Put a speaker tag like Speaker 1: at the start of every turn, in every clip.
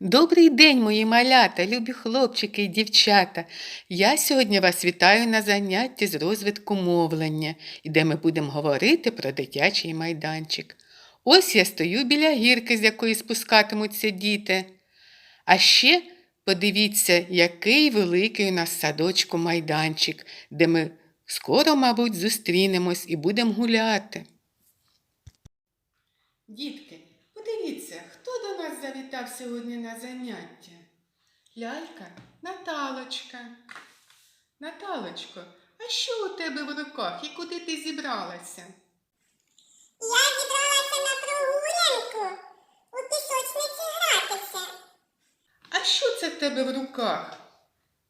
Speaker 1: Добрий день, мої малята, любі хлопчики і дівчата. Я сьогодні вас вітаю на занятті з розвитку мовлення, де ми будемо говорити про дитячий майданчик. Ось я стою біля гірки, з якої спускатимуться діти. А ще подивіться, який великий у нас садочку майданчик, де ми скоро, мабуть, зустрінемось і будемо гуляти. Дітки, нас завітав сьогодні на заняття? Лялька Наталочка. Наталочко, а що у тебе в руках і куди ти зібралася?
Speaker 2: Я зібралася на прогулянку у пісочниці гратися.
Speaker 1: А що це в тебе в руках?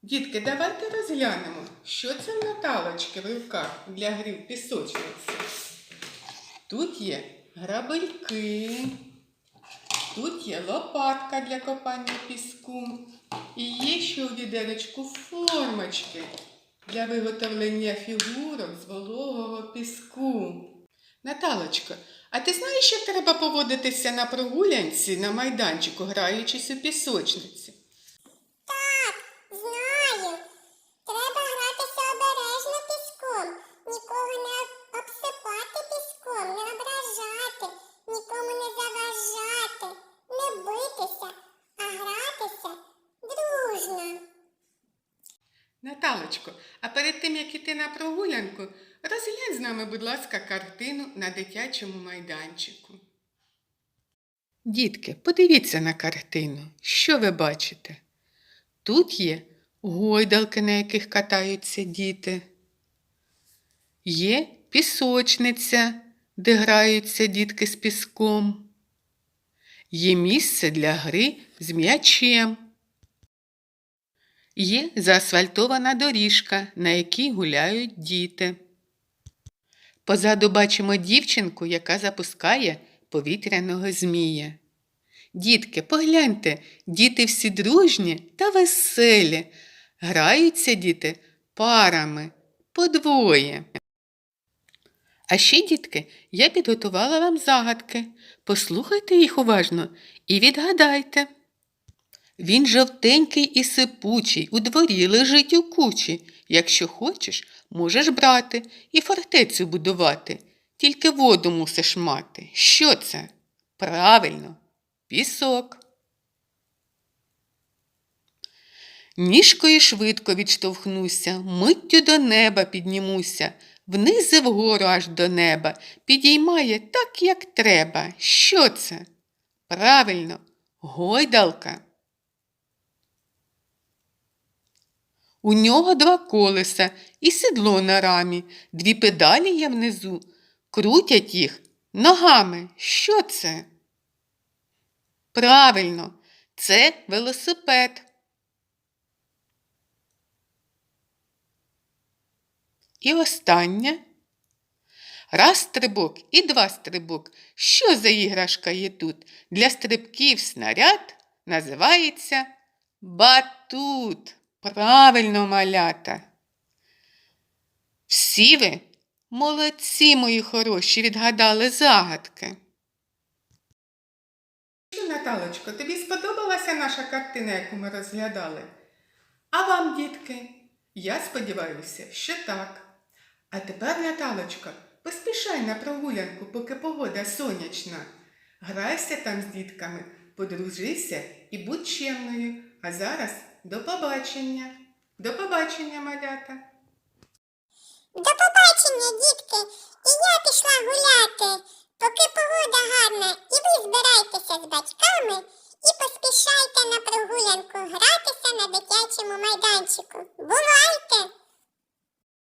Speaker 1: Дітки, давайте розглянемо, що це в Наталочки в руках для гри в пісочниці. Тут є грабельки, тут є лопатка для копання піску. І є ще у відеречку формочки для виготовлення фігурок з вологого піску. Наталочко, а ти знаєш, як треба поводитися на прогулянці на майданчику, граючись у пісочниці? Наталочко, а перед тим, як іти на прогулянку, розглянь з нами, будь ласка, картину на дитячому майданчику. Дітки, подивіться на картину. Що ви бачите? Тут є гойдалки, на яких катаються діти. Є пісочниця, де граються дітки з піском. Є місце для гри з м'ячем. Є заасфальтована доріжка, на якій гуляють діти. Позаду бачимо дівчинку, яка запускає повітряного змія. Дітки, погляньте, діти всі дружні та веселі. Граються діти парами, подвоє. А ще, дітки, я підготувала вам загадки. Послухайте їх уважно і відгадайте. Він жовтенький і сипучий, у дворі лежить у кучі. Якщо хочеш, можеш брати і фортецю будувати. Тільки воду мусиш мати. Що це? Правильно, пісок. Ніжкою швидко відштовхнуся, миттю до неба піднімуся, вниз і вгору аж до неба, підіймає так, як треба. Що це? Правильно, гойдалка. У нього два колеса і седло на рамі, дві педалі є внизу. Крутять їх ногами. Що це? Правильно, це велосипед. І останнє. Раз стрибок і два стрибок. Що за іграшка є тут? Для стрибків снаряд називається батут. Правильно, малята. Всі ви молодці, мої хороші, відгадали загадки. Що, Наталочко, тобі сподобалася наша картина, яку ми розглядали? А вам, дітки? Я сподіваюся, що так. А тепер, Наталочко, поспішай на прогулянку, поки погода сонячна. Грайся там з дітками, подружися і будь чемною. А зараз до побачення. До побачення, малята.
Speaker 2: До побачення, дітки, і я пішла гуляти, поки погода гарна, і ви збирайтеся з батьками і поспішайте на прогулянку гратися на дитячому майданчику. Бувай!